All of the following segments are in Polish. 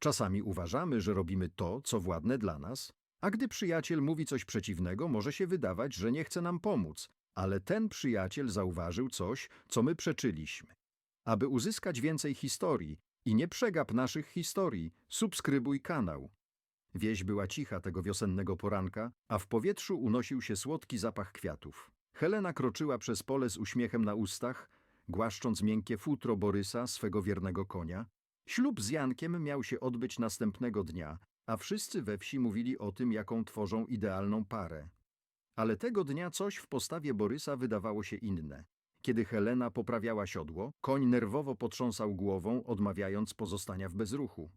Czasami uważamy, że robimy to, co władne dla nas, a gdy przyjaciel mówi coś przeciwnego, może się wydawać, że nie chce nam pomóc, ale ten przyjaciel zauważył coś, co my przeczyliśmy. Aby uzyskać więcej historii i nie przegap naszych historii, subskrybuj kanał. Wieś była cicha tego wiosennego poranka, a w powietrzu unosił się słodki zapach kwiatów. Helena kroczyła przez pole z uśmiechem na ustach, głaszcząc miękkie futro Borysa, swego wiernego konia. Ślub z Jankiem miał się odbyć następnego dnia, a wszyscy we wsi mówili o tym, jaką tworzą idealną parę. Ale tego dnia coś w postawie Borysa wydawało się inne. Kiedy Helena poprawiała siodło, koń nerwowo potrząsał głową, odmawiając pozostania w bezruchu.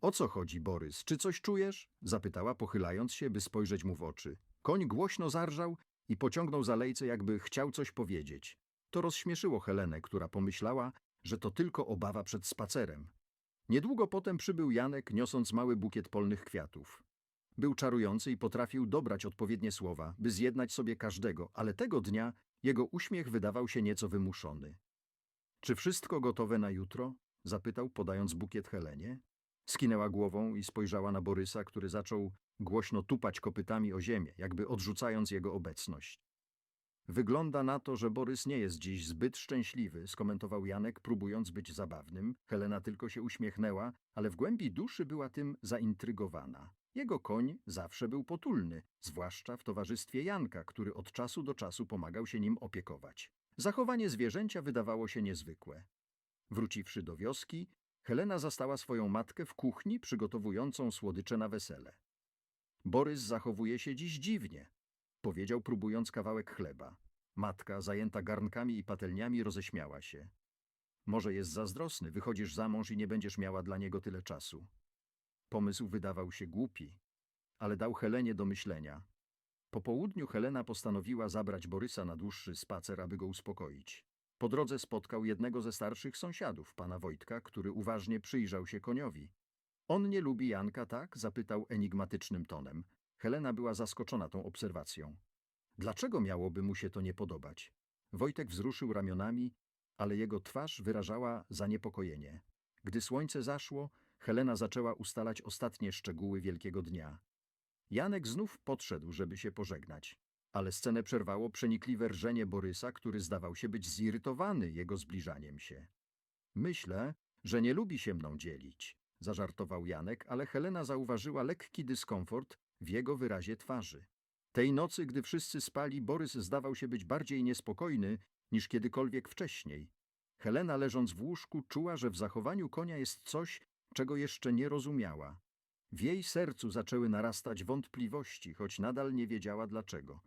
O co chodzi, Borys? Czy coś czujesz? zapytała, pochylając się, by spojrzeć mu w oczy. Koń głośno zarżał i pociągnął za lejce, jakby chciał coś powiedzieć. To rozśmieszyło Helenę, która pomyślała, że to tylko obawa przed spacerem. Niedługo potem przybył Janek, niosąc mały bukiet polnych kwiatów. Był czarujący i potrafił dobrać odpowiednie słowa, by zjednać sobie każdego, ale tego dnia jego uśmiech wydawał się nieco wymuszony. Czy wszystko gotowe na jutro? zapytał, podając bukiet Helenie. Skinęła głową i spojrzała na Borysa, który zaczął głośno tupać kopytami o ziemię, jakby odrzucając jego obecność. Wygląda na to, że Borys nie jest dziś zbyt szczęśliwy, skomentował Janek, próbując być zabawnym. Helena tylko się uśmiechnęła, ale w głębi duszy była tym zaintrygowana. Jego koń zawsze był potulny, zwłaszcza w towarzystwie Janka, który od czasu do czasu pomagał się nim opiekować. Zachowanie zwierzęcia wydawało się niezwykłe. Wróciwszy do wioski, Helena zastała swoją matkę w kuchni przygotowującą słodycze na wesele. Borys zachowuje się dziś dziwnie, powiedział próbując kawałek chleba. Matka, zajęta garnkami i patelniami, roześmiała się. Może jest zazdrosny, wychodzisz za mąż i nie będziesz miała dla niego tyle czasu. Pomysł wydawał się głupi, ale dał Helenie do myślenia. Po południu Helena postanowiła zabrać Borysa na dłuższy spacer, aby go uspokoić. Po drodze spotkał jednego ze starszych sąsiadów, pana Wojtka, który uważnie przyjrzał się koniowi. On nie lubi Janka, tak? zapytał enigmatycznym tonem. Helena była zaskoczona tą obserwacją. Dlaczego miałoby mu się to nie podobać? Wojtek wzruszył ramionami, ale jego twarz wyrażała zaniepokojenie. Gdy słońce zaszło, Helena zaczęła ustalać ostatnie szczegóły wielkiego dnia. Janek znów podszedł, żeby się pożegnać, ale scenę przerwało przenikliwe rżenie Borysa, który zdawał się być zirytowany jego zbliżaniem się. Myślę, że nie lubi się mną dzielić, zażartował Janek, ale Helena zauważyła lekki dyskomfort w jego wyrazie twarzy. Tej nocy, gdy wszyscy spali, Borys zdawał się być bardziej niespokojny niż kiedykolwiek wcześniej. Helena, leżąc w łóżku, czuła, że w zachowaniu konia jest coś, czego jeszcze nie rozumiała. W jej sercu zaczęły narastać wątpliwości, choć nadal nie wiedziała dlaczego.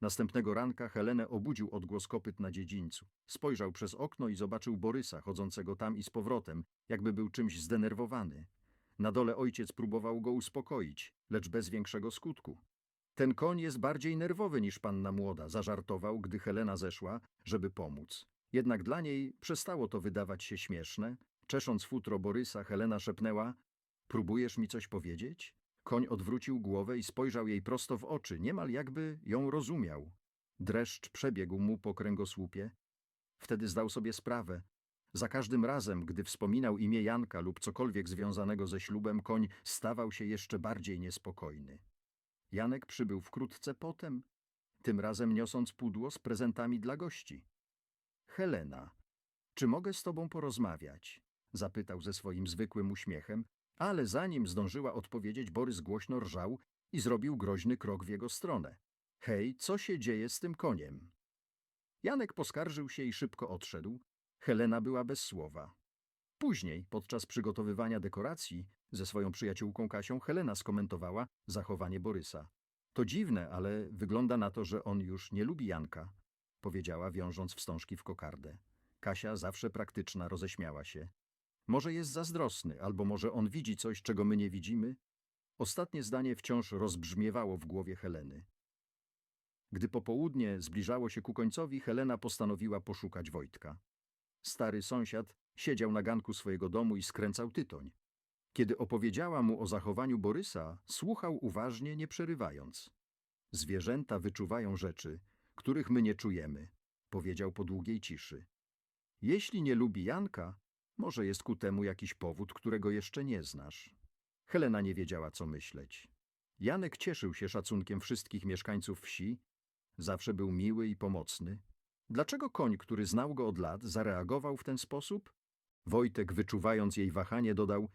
Następnego ranka Helenę obudził odgłos kopyt na dziedzińcu. Spojrzał przez okno i zobaczył Borysa chodzącego tam i z powrotem, jakby był czymś zdenerwowany. Na dole ojciec próbował go uspokoić, lecz bez większego skutku. Ten koń jest bardziej nerwowy niż panna młoda, zażartował, gdy Helena zeszła, żeby pomóc. Jednak dla niej przestało to wydawać się śmieszne. Czesząc futro Borysa, Helena szepnęła – próbujesz mi coś powiedzieć? Koń odwrócił głowę i spojrzał jej prosto w oczy, niemal jakby ją rozumiał. Dreszcz przebiegł mu po kręgosłupie. Wtedy zdał sobie sprawę. Za każdym razem, gdy wspominał imię Janka lub cokolwiek związanego ze ślubem, koń stawał się jeszcze bardziej niespokojny. Janek przybył wkrótce potem, tym razem niosąc pudło z prezentami dla gości. Helena, czy mogę z tobą porozmawiać? Zapytał ze swoim zwykłym uśmiechem, ale zanim zdążyła odpowiedzieć, Borys głośno rżał i zrobił groźny krok w jego stronę. Hej, co się dzieje z tym koniem? Janek poskarżył się i szybko odszedł. Helena była bez słowa. Później, podczas przygotowywania dekoracji, ze swoją przyjaciółką Kasią, Helena skomentowała zachowanie Borysa. To dziwne, ale wygląda na to, że on już nie lubi Janka, powiedziała, wiążąc wstążki w kokardę. Kasia, zawsze praktyczna, roześmiała się. Może jest zazdrosny, albo może on widzi coś, czego my nie widzimy? Ostatnie zdanie wciąż rozbrzmiewało w głowie Heleny. Gdy popołudnie zbliżało się ku końcowi, Helena postanowiła poszukać Wojtka. Stary sąsiad siedział na ganku swojego domu i skręcał tytoń. Kiedy opowiedziała mu o zachowaniu Borysa, słuchał uważnie, nie przerywając. Zwierzęta wyczuwają rzeczy, których my nie czujemy, powiedział po długiej ciszy. Jeśli nie lubi Janka, Może jest ku temu jakiś powód, którego jeszcze nie znasz. Helena nie wiedziała, co myśleć. Janek cieszył się szacunkiem wszystkich mieszkańców wsi, zawsze był miły i pomocny. Dlaczego koń, który znał go od lat, zareagował w ten sposób? Wojtek, wyczuwając jej wahanie, dodał: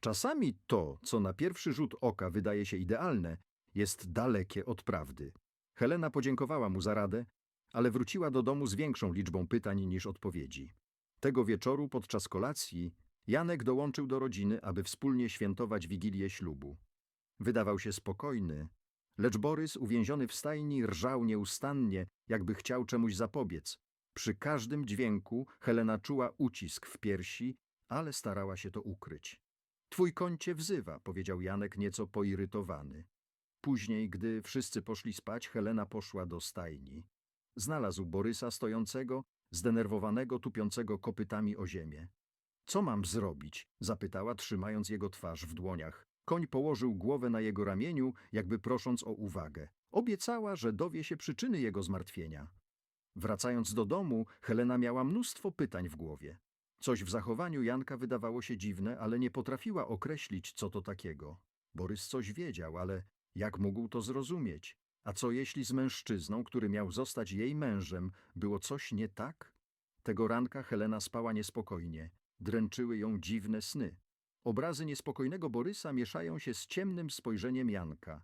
Czasami to, co na pierwszy rzut oka wydaje się idealne, jest dalekie od prawdy. Helena podziękowała mu za radę, ale wróciła do domu z większą liczbą pytań niż odpowiedzi. Tego wieczoru podczas kolacji Janek dołączył do rodziny, aby wspólnie świętować wigilię ślubu. Wydawał się spokojny, lecz Borys, uwięziony w stajni, rżał nieustannie, jakby chciał czemuś zapobiec. Przy każdym dźwięku Helena czuła ucisk w piersi, ale starała się to ukryć. Twój koń wzywa, powiedział Janek nieco poirytowany. Później, gdy wszyscy poszli spać, Helena poszła do stajni. Znalazł Borysa stojącego, zdenerwowanego, tupiącego kopytami o ziemię. Co mam zrobić? zapytała, trzymając jego twarz w dłoniach. Koń położył głowę na jego ramieniu, jakby prosząc o uwagę. Obiecała, że dowie się przyczyny jego zmartwienia. Wracając do domu, Helena miała mnóstwo pytań w głowie. Coś w zachowaniu Janka wydawało się dziwne, ale nie potrafiła określić, co to takiego. Borys coś wiedział, ale jak mógł to zrozumieć? A co jeśli z mężczyzną, który miał zostać jej mężem, było coś nie tak? Tego ranka Helena spała niespokojnie. Dręczyły ją dziwne sny. Obrazy niespokojnego Borysa mieszają się z ciemnym spojrzeniem Janka.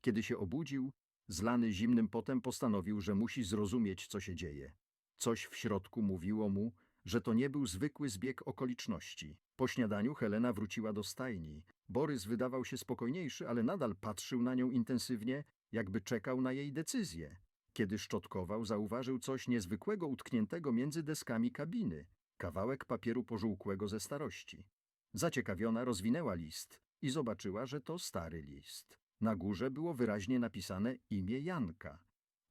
Kiedy się obudził, zlany zimnym potem postanowił, że musi zrozumieć, co się dzieje. Coś w środku mówiło mu, że to nie był zwykły zbieg okoliczności. Po śniadaniu Helena wróciła do stajni. Borys wydawał się spokojniejszy, ale nadal patrzył na nią intensywnie, jakby czekał na jej decyzję. Kiedy szczotkował, zauważył coś niezwykłego utkniętego między deskami kabiny. Kawałek papieru pożółkłego ze starości. Zaciekawiona rozwinęła list i zobaczyła, że to stary list. Na górze było wyraźnie napisane imię Janka.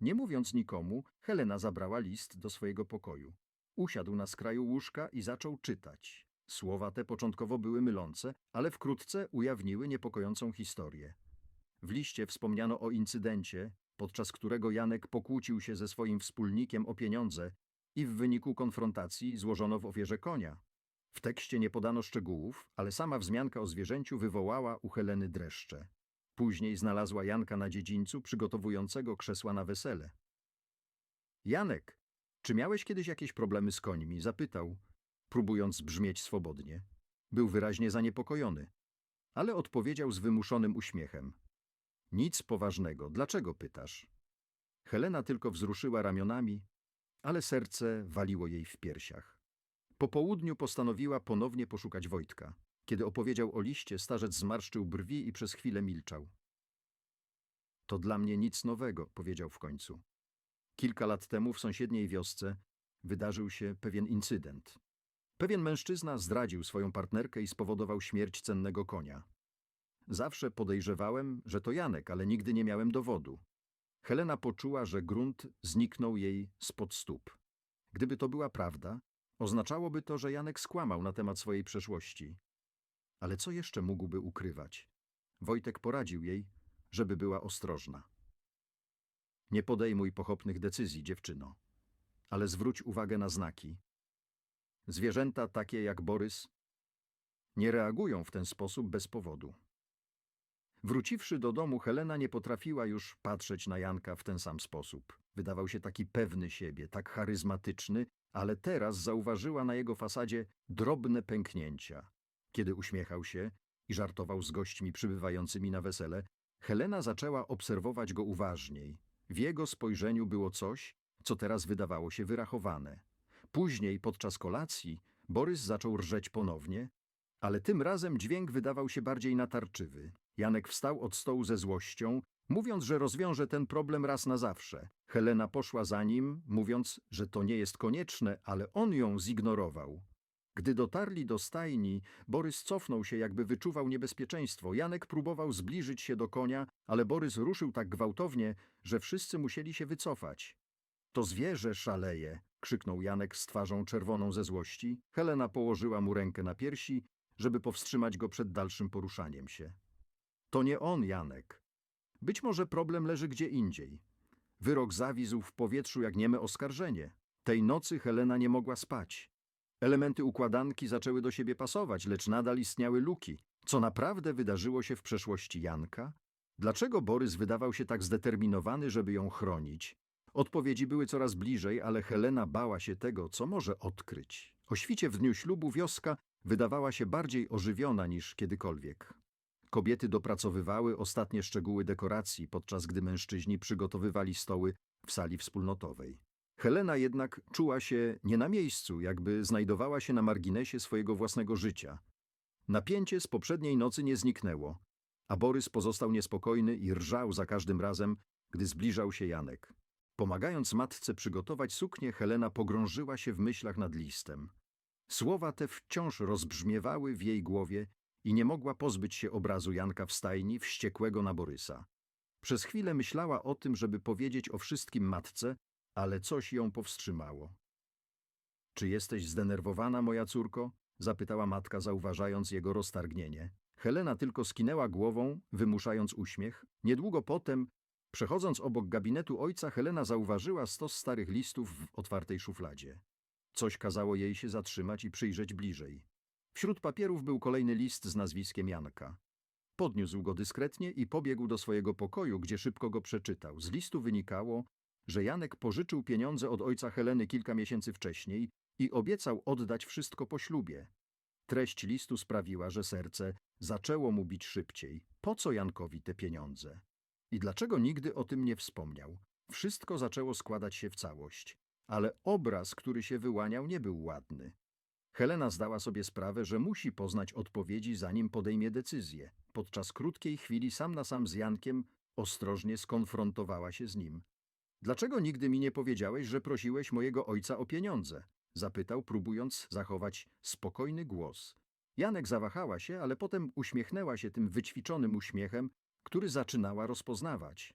Nie mówiąc nikomu, Helena zabrała list do swojego pokoju. Usiadł na skraju łóżka i zaczął czytać. Słowa te początkowo były mylące, ale wkrótce ujawniły niepokojącą historię. W liście wspomniano o incydencie, podczas którego Janek pokłócił się ze swoim wspólnikiem o pieniądze i w wyniku konfrontacji złożono w ofierze konia. W tekście nie podano szczegółów, ale sama wzmianka o zwierzęciu wywołała u Heleny dreszcze. Później znalazła Janka na dziedzińcu przygotowującego krzesła na wesele. Janek, czy miałeś kiedyś jakieś problemy z końmi? Zapytał, próbując brzmieć swobodnie. Był wyraźnie zaniepokojony, ale odpowiedział z wymuszonym uśmiechem. Nic poważnego, dlaczego pytasz? Helena tylko wzruszyła ramionami, ale serce waliło jej w piersiach. Po południu postanowiła ponownie poszukać Wojtka. Kiedy opowiedział o liście, starzec zmarszczył brwi i przez chwilę milczał. To dla mnie nic nowego, powiedział w końcu. Kilka lat temu w sąsiedniej wiosce wydarzył się pewien incydent. Pewien mężczyzna zdradził swoją partnerkę i spowodował śmierć cennego konia. Zawsze podejrzewałem, że to Janek, ale nigdy nie miałem dowodu. Helena poczuła, że grunt zniknął jej spod stóp. Gdyby to była prawda, oznaczałoby to, że Janek skłamał na temat swojej przeszłości. Ale co jeszcze mógłby ukrywać? Wojtek poradził jej, żeby była ostrożna. Nie podejmuj pochopnych decyzji, dziewczyno, ale zwróć uwagę na znaki. Zwierzęta takie jak Borys nie reagują w ten sposób bez powodu. Wróciwszy do domu, Helena nie potrafiła już patrzeć na Janka w ten sam sposób. Wydawał się taki pewny siebie, tak charyzmatyczny, ale teraz zauważyła na jego fasadzie drobne pęknięcia. Kiedy uśmiechał się i żartował z gośćmi przybywającymi na wesele, Helena zaczęła obserwować go uważniej. W jego spojrzeniu było coś, co teraz wydawało się wyrachowane. Później, podczas kolacji, Borys zaczął rżeć ponownie, ale tym razem dźwięk wydawał się bardziej natarczywy. Janek wstał od stołu ze złością, mówiąc, że rozwiąże ten problem raz na zawsze. Helena poszła za nim, mówiąc, że to nie jest konieczne, ale on ją zignorował. Gdy dotarli do stajni, Borys cofnął się, jakby wyczuwał niebezpieczeństwo. Janek próbował zbliżyć się do konia, ale Borys ruszył tak gwałtownie, że wszyscy musieli się wycofać. To zwierzę szaleje, krzyknął Janek z twarzą czerwoną ze złości. Helena położyła mu rękę na piersi, żeby powstrzymać go przed dalszym poruszaniem się. To nie on, Janek. Być może problem leży gdzie indziej. Wyrok zawizł w powietrzu jak nieme oskarżenie. Tej nocy Helena nie mogła spać. Elementy układanki zaczęły do siebie pasować, lecz nadal istniały luki. Co naprawdę wydarzyło się w przeszłości Janka? Dlaczego Borys wydawał się tak zdeterminowany, żeby ją chronić? Odpowiedzi były coraz bliżej, ale Helena bała się tego, co może odkryć. O świcie w dniu ślubu wioska wydawała się bardziej ożywiona niż kiedykolwiek. Kobiety dopracowywały ostatnie szczegóły dekoracji, podczas gdy mężczyźni przygotowywali stoły w sali wspólnotowej. Helena jednak czuła się nie na miejscu, jakby znajdowała się na marginesie swojego własnego życia. Napięcie z poprzedniej nocy nie zniknęło, a Borys pozostał niespokojny i rżał za każdym razem, gdy zbliżał się Janek. Pomagając matce przygotować suknię, Helena pogrążyła się w myślach nad listem. Słowa te wciąż rozbrzmiewały w jej głowie i nie mogła pozbyć się obrazu Janka w stajni, wściekłego na Borysa. Przez chwilę myślała o tym, żeby powiedzieć o wszystkim matce, ale coś ją powstrzymało. Czy jesteś zdenerwowana, moja córko? zapytała matka, zauważając jego roztargnienie. Helena tylko skinęła głową, wymuszając uśmiech. Niedługo potem, przechodząc obok gabinetu ojca, Helena zauważyła stos starych listów w otwartej szufladzie. Coś kazało jej się zatrzymać i przyjrzeć bliżej. Wśród papierów był kolejny list z nazwiskiem Janka. Podniósł go dyskretnie i pobiegł do swojego pokoju, gdzie szybko go przeczytał. Z listu wynikało, że Janek pożyczył pieniądze od ojca Heleny kilka miesięcy wcześniej i obiecał oddać wszystko po ślubie. Treść listu sprawiła, że serce zaczęło mu bić szybciej. Po co Jankowi te pieniądze? I dlaczego nigdy o tym nie wspomniał? Wszystko zaczęło składać się w całość, ale obraz, który się wyłaniał, nie był ładny. Helena zdała sobie sprawę, że musi poznać odpowiedzi, zanim podejmie decyzję. Podczas krótkiej chwili sam na sam z Jankiem ostrożnie skonfrontowała się z nim. Dlaczego nigdy mi nie powiedziałeś, że prosiłeś mojego ojca o pieniądze? Zapytał, próbując zachować spokojny głos. Janek zawahała się, ale potem uśmiechnęła się tym wyćwiczonym uśmiechem, który zaczynała rozpoznawać.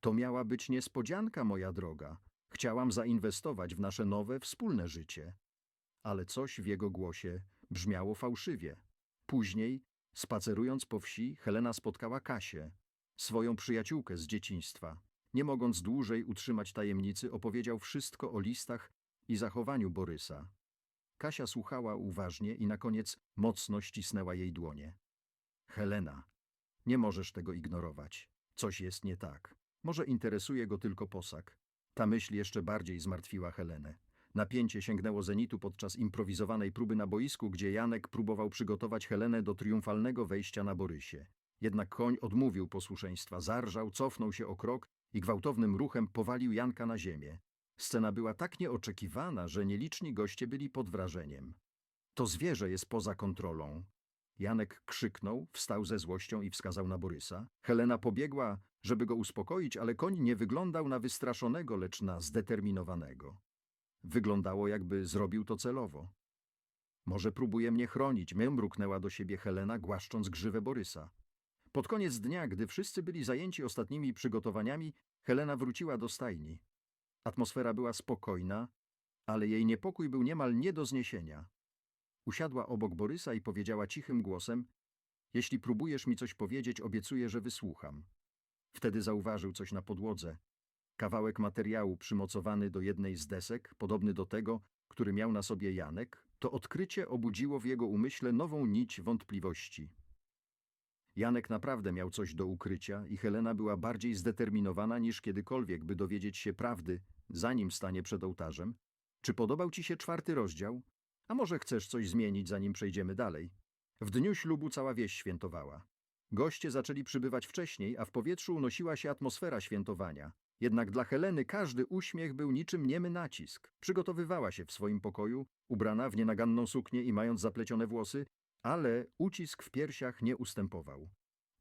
To miała być niespodzianka, moja droga. Chciałam zainwestować w nasze nowe, wspólne życie. Ale coś w jego głosie brzmiało fałszywie. Później, spacerując po wsi, Helena spotkała Kasię, swoją przyjaciółkę z dzieciństwa. Nie mogąc dłużej utrzymać tajemnicy, opowiedział wszystko o listach i zachowaniu Borysa. Kasia słuchała uważnie i na koniec mocno ścisnęła jej dłonie. Helena, nie możesz tego ignorować. Coś jest nie tak. Może interesuje go tylko posag. Ta myśl jeszcze bardziej zmartwiła Helenę. Napięcie sięgnęło zenitu podczas improwizowanej próby na boisku, gdzie Janek próbował przygotować Helenę do triumfalnego wejścia na Borysie. Jednak koń odmówił posłuszeństwa, zarżał, cofnął się o krok i gwałtownym ruchem powalił Janka na ziemię. Scena była tak nieoczekiwana, że nieliczni goście byli pod wrażeniem. To zwierzę jest poza kontrolą. Janek krzyknął, wstał ze złością i wskazał na Borysa. Helena pobiegła, żeby go uspokoić, ale koń nie wyglądał na wystraszonego, lecz na zdeterminowanego. Wyglądało, jakby zrobił to celowo. Może próbuje mnie chronić, mruknęła do siebie Helena, głaszcząc grzywę Borysa. Pod koniec dnia, gdy wszyscy byli zajęci ostatnimi przygotowaniami, Helena wróciła do stajni. Atmosfera była spokojna, ale jej niepokój był niemal nie do zniesienia. Usiadła obok Borysa i powiedziała cichym głosem: Jeśli próbujesz mi coś powiedzieć, obiecuję, że wysłucham. Wtedy zauważył coś na podłodze. Kawałek materiału przymocowany do jednej z desek, podobny do tego, który miał na sobie Janek, to odkrycie obudziło w jego umyśle nową nić wątpliwości. Janek naprawdę miał coś do ukrycia i Helena była bardziej zdeterminowana niż kiedykolwiek, by dowiedzieć się prawdy, zanim stanie przed ołtarzem. Czy podobał ci się czwarty rozdział? A może chcesz coś zmienić, zanim przejdziemy dalej? W dniu ślubu cała wieś świętowała. Goście zaczęli przybywać wcześniej, a w powietrzu unosiła się atmosfera świętowania. Jednak dla Heleny każdy uśmiech był niczym niemy nacisk. Przygotowywała się w swoim pokoju, ubrana w nienaganną suknię i mając zaplecione włosy, ale ucisk w piersiach nie ustępował.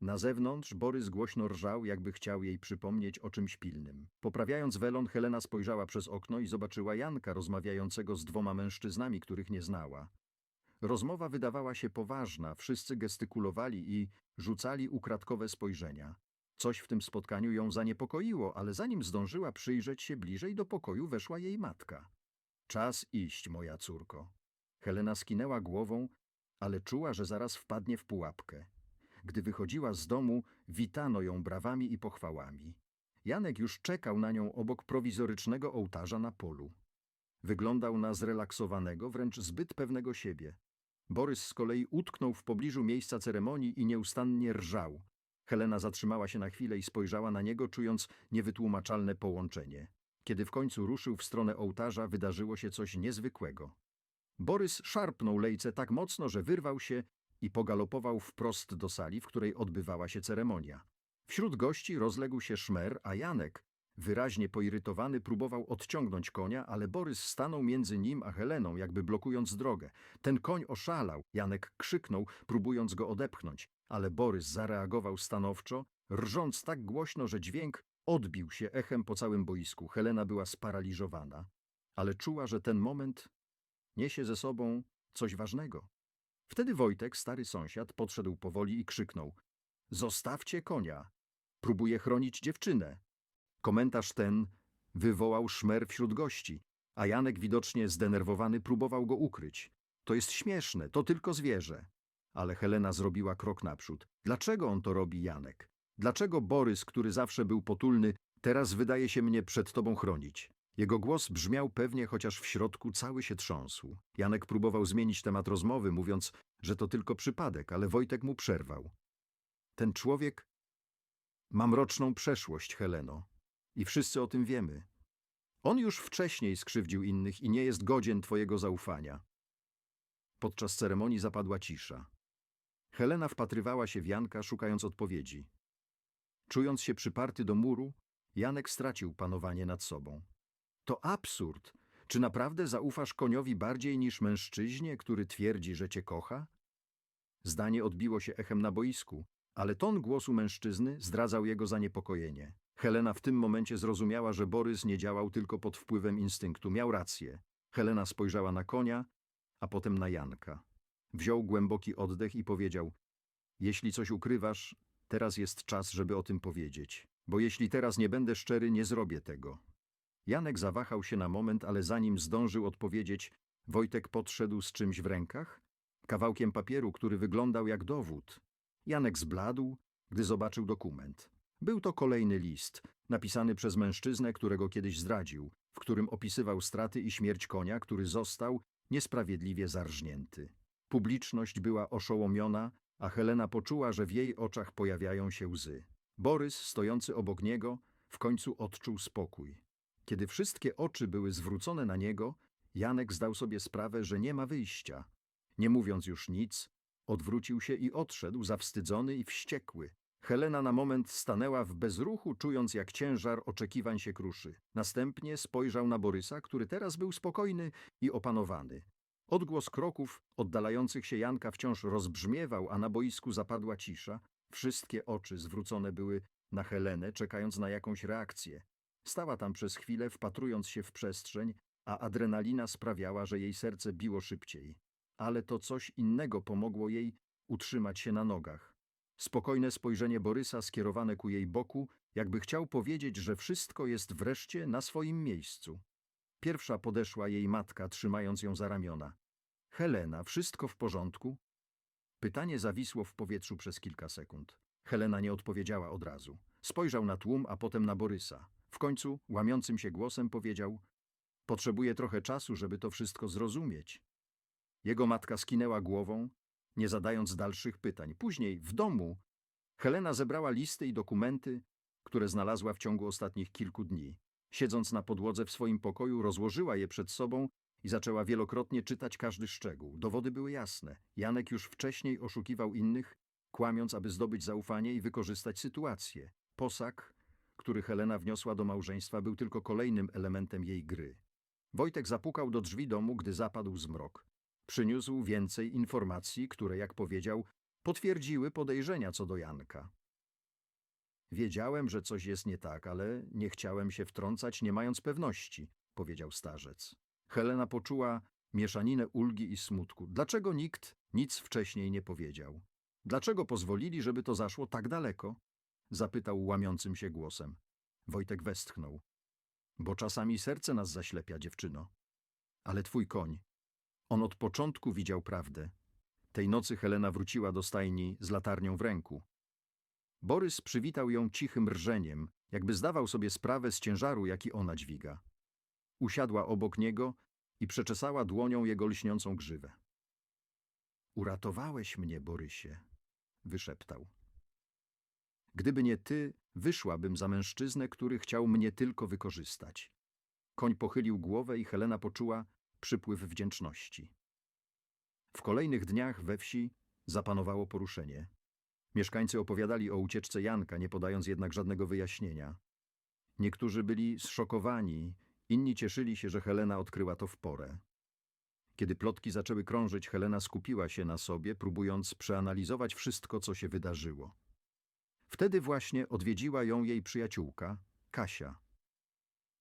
Na zewnątrz Borys głośno rżał, jakby chciał jej przypomnieć o czymś pilnym. Poprawiając welon, Helena spojrzała przez okno i zobaczyła Janka rozmawiającego z dwoma mężczyznami, których nie znała. Rozmowa wydawała się poważna, wszyscy gestykulowali i rzucali ukradkowe spojrzenia. Coś w tym spotkaniu ją zaniepokoiło, ale zanim zdążyła przyjrzeć się bliżej, do pokoju weszła jej matka. Czas iść, moja córko. Helena skinęła głową, ale czuła, że zaraz wpadnie w pułapkę. Gdy wychodziła z domu, witano ją brawami i pochwałami. Janek już czekał na nią obok prowizorycznego ołtarza na polu. Wyglądał na zrelaksowanego, wręcz zbyt pewnego siebie. Borys z kolei utknął w pobliżu miejsca ceremonii i nieustannie rżał. Helena zatrzymała się na chwilę i spojrzała na niego, czując niewytłumaczalne połączenie. Kiedy w końcu ruszył w stronę ołtarza, wydarzyło się coś niezwykłego. Borys szarpnął lejce tak mocno, że wyrwał się i pogalopował wprost do sali, w której odbywała się ceremonia. Wśród gości rozległ się szmer, a Janek, wyraźnie poirytowany, próbował odciągnąć konia, ale Borys stanął między nim a Heleną, jakby blokując drogę. Ten koń oszalał. Janek krzyknął, próbując go odepchnąć, ale Borys zareagował stanowczo, rżąc tak głośno, że dźwięk odbił się echem po całym boisku. Helena była sparaliżowana, ale czuła, że ten moment niesie ze sobą coś ważnego. Wtedy Wojtek, stary sąsiad, podszedł powoli i krzyknął: Zostawcie konia! Próbuje chronić dziewczynę. Komentarz ten wywołał szmer wśród gości, a Janek, widocznie zdenerwowany, próbował go ukryć. To jest śmieszne, to tylko zwierzę. Ale Helena zrobiła krok naprzód. Dlaczego on to robi, Janek? Dlaczego Borys, który zawsze był potulny, teraz wydaje się mnie przed tobą chronić? Jego głos brzmiał pewnie, chociaż w środku cały się trząsł. Janek próbował zmienić temat rozmowy, mówiąc, że to tylko przypadek, ale Wojtek mu przerwał. Ten człowiek ma mroczną przeszłość, Heleno. I wszyscy o tym wiemy. On już wcześniej skrzywdził innych i nie jest godzien twojego zaufania. Podczas ceremonii zapadła cisza. Helena wpatrywała się w Janka, szukając odpowiedzi. Czując się przyparty do muru, Janek stracił panowanie nad sobą. To absurd. Czy naprawdę zaufasz koniowi bardziej niż mężczyźnie, który twierdzi, że cię kocha? Zdanie odbiło się echem na boisku, ale ton głosu mężczyzny zdradzał jego zaniepokojenie. Helena w tym momencie zrozumiała, że Borys nie działał tylko pod wpływem instynktu. Miał rację. Helena spojrzała na konia, a potem na Janka. Wziął głęboki oddech i powiedział: Jeśli coś ukrywasz, teraz jest czas, żeby o tym powiedzieć. Bo jeśli teraz nie będę szczery, nie zrobię tego. Janek zawahał się na moment, ale zanim zdążył odpowiedzieć, Wojtek podszedł z czymś w rękach, kawałkiem papieru, który wyglądał jak dowód. Janek zbladł, gdy zobaczył dokument. Był to kolejny list, napisany przez mężczyznę, którego kiedyś zdradził, w którym opisywał straty i śmierć konia, który został niesprawiedliwie zarżnięty. Publiczność była oszołomiona, a Helena poczuła, że w jej oczach pojawiają się łzy. Borys, stojący obok niego, w końcu odczuł spokój. Kiedy wszystkie oczy były zwrócone na niego, Janek zdał sobie sprawę, że nie ma wyjścia. Nie mówiąc już nic, odwrócił się i odszedł, zawstydzony i wściekły. Helena na moment stanęła w bezruchu, czując jak ciężar oczekiwań się kruszy. Następnie spojrzał na Borysa, który teraz był spokojny i opanowany. Odgłos kroków oddalających się Janka wciąż rozbrzmiewał, a na boisku zapadła cisza. Wszystkie oczy zwrócone były na Helenę, czekając na jakąś reakcję. Stała tam przez chwilę, wpatrując się w przestrzeń, a adrenalina sprawiała, że jej serce biło szybciej. Ale to coś innego pomogło jej utrzymać się na nogach. Spokojne spojrzenie Borysa skierowane ku jej boku, jakby chciał powiedzieć, że wszystko jest wreszcie na swoim miejscu. Pierwsza podeszła jej matka, trzymając ją za ramiona. Helena, wszystko w porządku? Pytanie zawisło w powietrzu przez kilka sekund. Helena nie odpowiedziała od razu. Spojrzał na tłum, a potem na Borysa. W końcu, łamiącym się głosem, powiedział: Potrzebuję trochę czasu, żeby to wszystko zrozumieć. Jego matka skinęła głową, nie zadając dalszych pytań. Później, w domu, Helena zebrała listy i dokumenty, które znalazła w ciągu ostatnich kilku dni. Siedząc na podłodze w swoim pokoju, rozłożyła je przed sobą i zaczęła wielokrotnie czytać każdy szczegół. Dowody były jasne. Janek już wcześniej oszukiwał innych, kłamiąc, aby zdobyć zaufanie i wykorzystać sytuację. Posag, który Helena wniosła do małżeństwa, był tylko kolejnym elementem jej gry. Wojtek zapukał do drzwi domu, gdy zapadł zmrok. Przyniósł więcej informacji, które, jak powiedział, potwierdziły podejrzenia co do Janka. Wiedziałem, że coś jest nie tak, ale nie chciałem się wtrącać, nie mając pewności, powiedział starzec. Helena poczuła mieszaninę ulgi i smutku. Dlaczego nikt nic wcześniej nie powiedział? Dlaczego pozwolili, żeby to zaszło tak daleko? Zapytał łamiącym się głosem. Wojtek westchnął. Bo czasami serce nas zaślepia, dziewczyno. Ale twój koń. On od początku widział prawdę. Tej nocy Helena wróciła do stajni z latarnią w ręku. Borys przywitał ją cichym rżeniem, jakby zdawał sobie sprawę z ciężaru, jaki ona dźwiga. Usiadła obok niego i przeczesała dłonią jego lśniącą grzywę. Uratowałeś mnie, Borysie, wyszeptał. Gdyby nie ty, wyszłabym za mężczyznę, który chciał mnie tylko wykorzystać. Koń pochylił głowę i Helena poczuła przypływ wdzięczności. W kolejnych dniach we wsi zapanowało poruszenie. Mieszkańcy opowiadali o ucieczce Janka, nie podając jednak żadnego wyjaśnienia. Niektórzy byli zszokowani, inni cieszyli się, że Helena odkryła to w porę. Kiedy plotki zaczęły krążyć, Helena skupiła się na sobie, próbując przeanalizować wszystko, co się wydarzyło. Wtedy właśnie odwiedziła ją jej przyjaciółka, Kasia.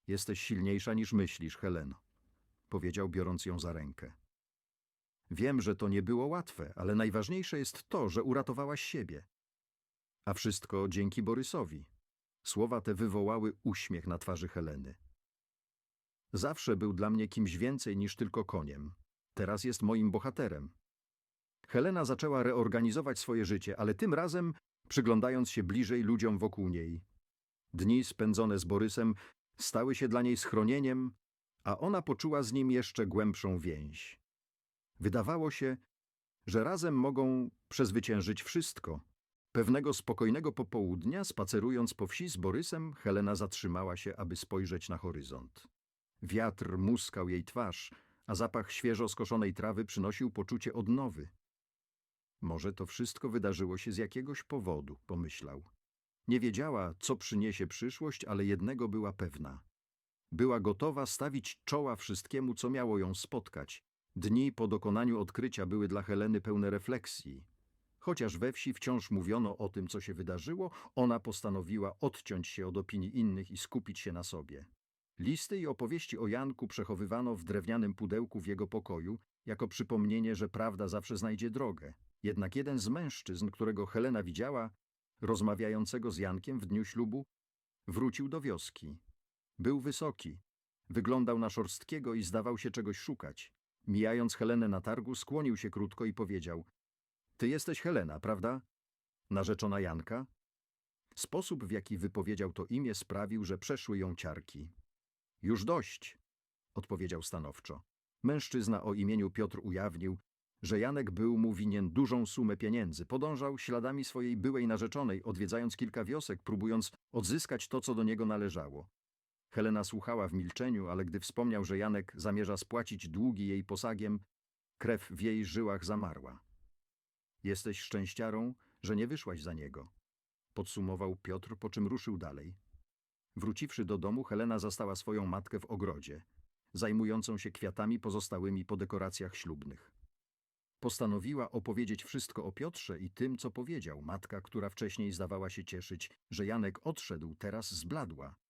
Jesteś silniejsza niż myślisz, Heleno, powiedział, biorąc ją za rękę. Wiem, że to nie było łatwe, ale najważniejsze jest to, że uratowałaś siebie. A wszystko dzięki Borysowi. Słowa te wywołały uśmiech na twarzy Heleny. Zawsze był dla mnie kimś więcej niż tylko koniem. Teraz jest moim bohaterem. Helena zaczęła reorganizować swoje życie, ale tym razem przyglądając się bliżej ludziom wokół niej. Dni spędzone z Borysem stały się dla niej schronieniem, a ona poczuła z nim jeszcze głębszą więź. Wydawało się, że razem mogą przezwyciężyć wszystko. Pewnego spokojnego popołudnia, spacerując po wsi z Borysem, Helena zatrzymała się, aby spojrzeć na horyzont. Wiatr muskał jej twarz, a zapach świeżo skoszonej trawy przynosił poczucie odnowy. Może to wszystko wydarzyło się z jakiegoś powodu, pomyślał. Nie wiedziała, co przyniesie przyszłość, ale jednego była pewna. Była gotowa stawić czoła wszystkiemu, co miało ją spotkać. Dni po dokonaniu odkrycia były dla Heleny pełne refleksji. Chociaż we wsi wciąż mówiono o tym, co się wydarzyło, ona postanowiła odciąć się od opinii innych i skupić się na sobie. Listy i opowieści o Janku przechowywano w drewnianym pudełku w jego pokoju, jako przypomnienie, że prawda zawsze znajdzie drogę. Jednak jeden z mężczyzn, którego Helena widziała, rozmawiającego z Jankiem w dniu ślubu, wrócił do wioski. Był wysoki, wyglądał na szorstkiego i zdawał się czegoś szukać. Mijając Helenę na targu, skłonił się krótko i powiedział – Ty jesteś Helena, prawda? Narzeczona Janka? Sposób, w jaki wypowiedział to imię, sprawił, że przeszły ją ciarki. Już dość, odpowiedział stanowczo. Mężczyzna o imieniu Piotr ujawnił, że Janek był mu winien dużą sumę pieniędzy. Podążał śladami swojej byłej narzeczonej, odwiedzając kilka wiosek, próbując odzyskać to, co do niego należało. Helena słuchała w milczeniu, ale gdy wspomniał, że Janek zamierza spłacić długi jej posagiem, krew w jej żyłach zamarła. Jesteś szczęściarą, że nie wyszłaś za niego, podsumował Piotr, po czym ruszył dalej. Wróciwszy do domu, Helena zastała swoją matkę w ogrodzie, zajmującą się kwiatami pozostałymi po dekoracjach ślubnych. Postanowiła opowiedzieć wszystko o Piotrze i tym, co powiedział. Matka, która wcześniej zdawała się cieszyć, że Janek odszedł, teraz zbladła.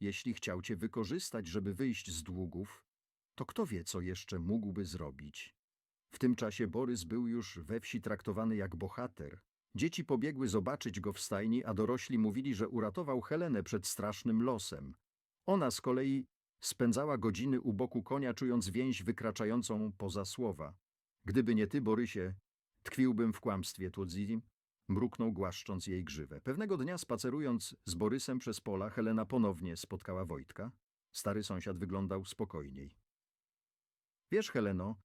Jeśli chciał cię wykorzystać, żeby wyjść z długów, to kto wie, co jeszcze mógłby zrobić. W tym czasie Borys był już we wsi traktowany jak bohater. Dzieci pobiegły zobaczyć go w stajni, a dorośli mówili, że uratował Helenę przed strasznym losem. Ona z kolei spędzała godziny u boku konia, czując więź wykraczającą poza słowa. Gdyby nie ty, Borysie, tkwiłbym w kłamstwie, Tłodzim, mruknął głaszcząc jej grzywę. Pewnego dnia spacerując z Borysem przez pola, Helena ponownie spotkała Wojtka. Stary sąsiad wyglądał spokojniej. Wiesz, Heleno,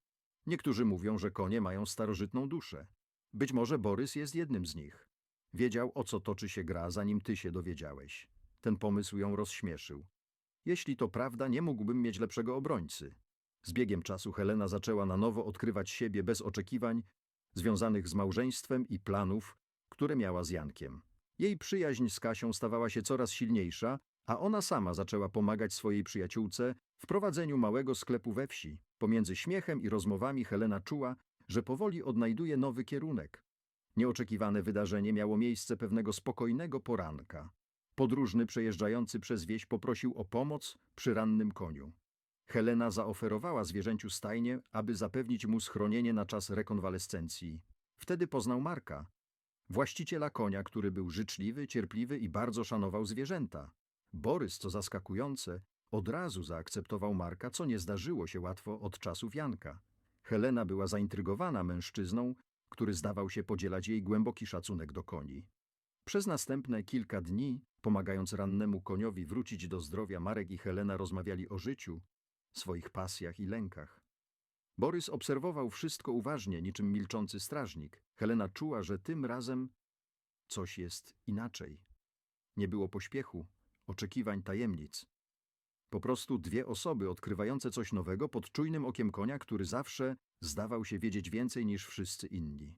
niektórzy mówią, że konie mają starożytną duszę. Być może Borys jest jednym z nich. Wiedział, o co toczy się gra, zanim ty się dowiedziałeś. Ten pomysł ją rozśmieszył. Jeśli to prawda, nie mógłbym mieć lepszego obrońcy. Z biegiem czasu Helena zaczęła na nowo odkrywać siebie bez oczekiwań związanych z małżeństwem i planów, które miała z Jankiem. Jej przyjaźń z Kasią stawała się coraz silniejsza, a ona sama zaczęła pomagać swojej przyjaciółce w prowadzeniu małego sklepu we wsi. Pomiędzy śmiechem i rozmowami Helena czuła, że powoli odnajduje nowy kierunek. Nieoczekiwane wydarzenie miało miejsce pewnego spokojnego poranka. Podróżny przejeżdżający przez wieś poprosił o pomoc przy rannym koniu. Helena zaoferowała zwierzęciu stajnie, aby zapewnić mu schronienie na czas rekonwalescencji. Wtedy poznał Marka, właściciela konia, który był życzliwy, cierpliwy i bardzo szanował zwierzęta. Borys, co zaskakujące, od razu zaakceptował Marka, co nie zdarzyło się łatwo od czasów Janka. Helena była zaintrygowana mężczyzną, który zdawał się podzielać jej głęboki szacunek do koni. Przez następne kilka dni, pomagając rannemu koniowi wrócić do zdrowia, Marek i Helena rozmawiali o życiu, swoich pasjach i lękach. Borys obserwował wszystko uważnie, niczym milczący strażnik. Helena czuła, że tym razem coś jest inaczej. Nie było pośpiechu, oczekiwań, tajemnic. Po prostu dwie osoby odkrywające coś nowego pod czujnym okiem konia, który zawsze zdawał się wiedzieć więcej niż wszyscy inni.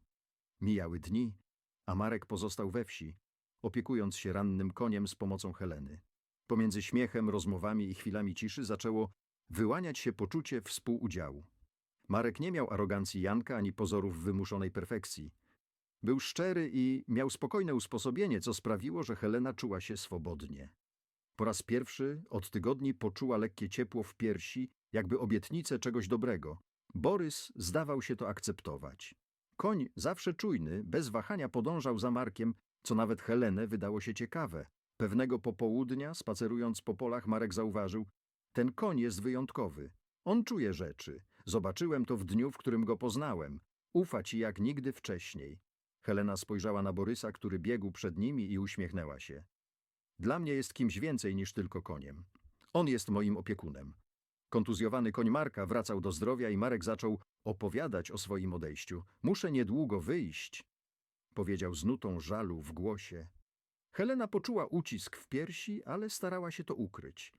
Mijały dni, a Marek pozostał we wsi, opiekując się rannym koniem z pomocą Heleny. Pomiędzy śmiechem, rozmowami i chwilami ciszy zaczęło wyłaniać się poczucie współudziału. Marek nie miał arogancji Janka ani pozorów wymuszonej perfekcji. Był szczery i miał spokojne usposobienie, co sprawiło, że Helena czuła się swobodnie. Po raz pierwszy od tygodni poczuła lekkie ciepło w piersi, jakby obietnicę czegoś dobrego. Borys zdawał się to akceptować. Koń, zawsze czujny, bez wahania podążał za Markiem, co nawet Helenę wydało się ciekawe. Pewnego popołudnia, spacerując po polach, Marek zauważył, ten koń jest wyjątkowy. On czuje rzeczy. Zobaczyłem to w dniu, w którym go poznałem. Ufa ci jak nigdy wcześniej. Helena spojrzała na Borysa, który biegł przed nimi i uśmiechnęła się. Dla mnie jest kimś więcej niż tylko koniem. On jest moim opiekunem. Kontuzjowany koń Marka wracał do zdrowia i Marek zaczął opowiadać o swoim odejściu. Muszę niedługo wyjść, powiedział z nutą żalu w głosie. Helena poczuła ucisk w piersi, ale starała się to ukryć.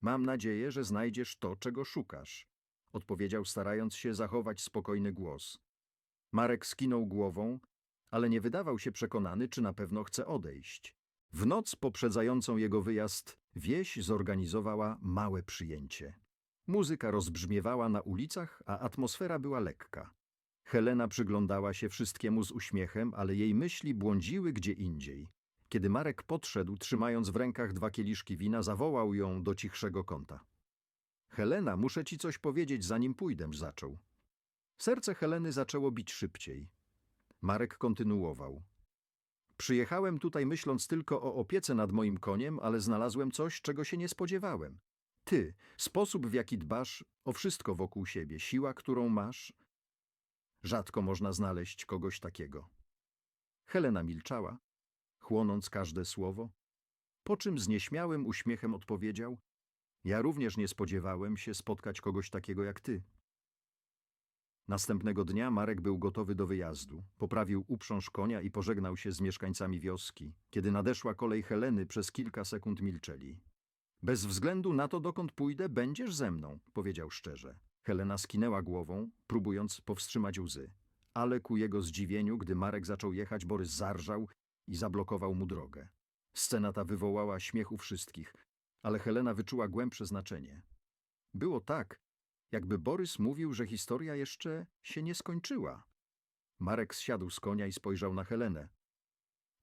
Mam nadzieję, że znajdziesz to, czego szukasz, odpowiedział, starając się zachować spokojny głos. Marek skinął głową, ale nie wydawał się przekonany, czy na pewno chce odejść. W noc poprzedzającą jego wyjazd wieś zorganizowała małe przyjęcie. Muzyka rozbrzmiewała na ulicach, a atmosfera była lekka. Helena przyglądała się wszystkiemu z uśmiechem, ale jej myśli błądziły gdzie indziej. Kiedy Marek podszedł, trzymając w rękach dwa kieliszki wina, zawołał ją do cichszego kąta. Helena, muszę ci coś powiedzieć, zanim pójdę, zaczął. Serce Heleny zaczęło bić szybciej. Marek kontynuował. Przyjechałem tutaj myśląc tylko o opiece nad moim koniem, ale znalazłem coś, czego się nie spodziewałem. Ty, sposób w jaki dbasz o wszystko wokół siebie, siła, którą masz. Rzadko można znaleźć kogoś takiego. Helena milczała, chłonąc każde słowo, po czym z nieśmiałym uśmiechem odpowiedział: Ja również nie spodziewałem się spotkać kogoś takiego jak ty. Następnego dnia Marek był gotowy do wyjazdu. Poprawił uprząż konia i pożegnał się z mieszkańcami wioski. Kiedy nadeszła kolej Heleny, przez kilka sekund milczeli. Bez względu na to, dokąd pójdę, będziesz ze mną, powiedział szczerze. Helena skinęła głową, próbując powstrzymać łzy. Ale ku jego zdziwieniu, gdy Marek zaczął jechać, Borys zarżał i zablokował mu drogę. Scena ta wywołała śmiech u wszystkich, ale Helena wyczuła głębsze znaczenie. Było tak, jakby Borys mówił, że historia jeszcze się nie skończyła. Marek zsiadł z konia i spojrzał na Helenę.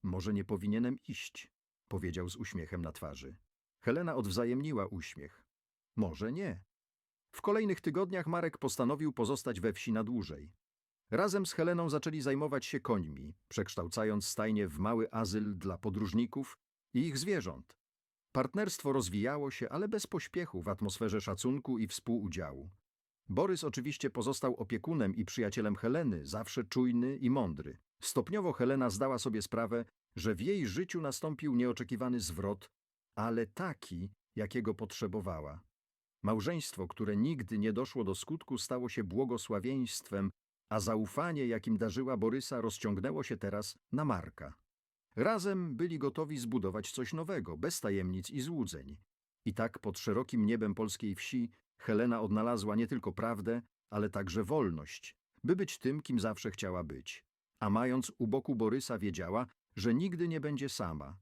Może nie powinienem iść, powiedział z uśmiechem na twarzy. Helena odwzajemniła uśmiech. Może nie. W kolejnych tygodniach Marek postanowił pozostać we wsi na dłużej. Razem z Heleną zaczęli zajmować się końmi, przekształcając stajnię w mały azyl dla podróżników i ich zwierząt. Partnerstwo rozwijało się, ale bez pośpiechu, w atmosferze szacunku i współudziału. Borys oczywiście pozostał opiekunem i przyjacielem Heleny, zawsze czujny i mądry. Stopniowo Helena zdała sobie sprawę, że w jej życiu nastąpił nieoczekiwany zwrot, ale taki, jakiego potrzebowała. Małżeństwo, które nigdy nie doszło do skutku, stało się błogosławieństwem, a zaufanie, jakim darzyła Borysa, rozciągnęło się teraz na Marka. Razem byli gotowi zbudować coś nowego, bez tajemnic i złudzeń. I tak pod szerokim niebem polskiej wsi Helena odnalazła nie tylko prawdę, ale także wolność, by być tym, kim zawsze chciała być. A mając u boku Borysa wiedziała, że nigdy nie będzie sama,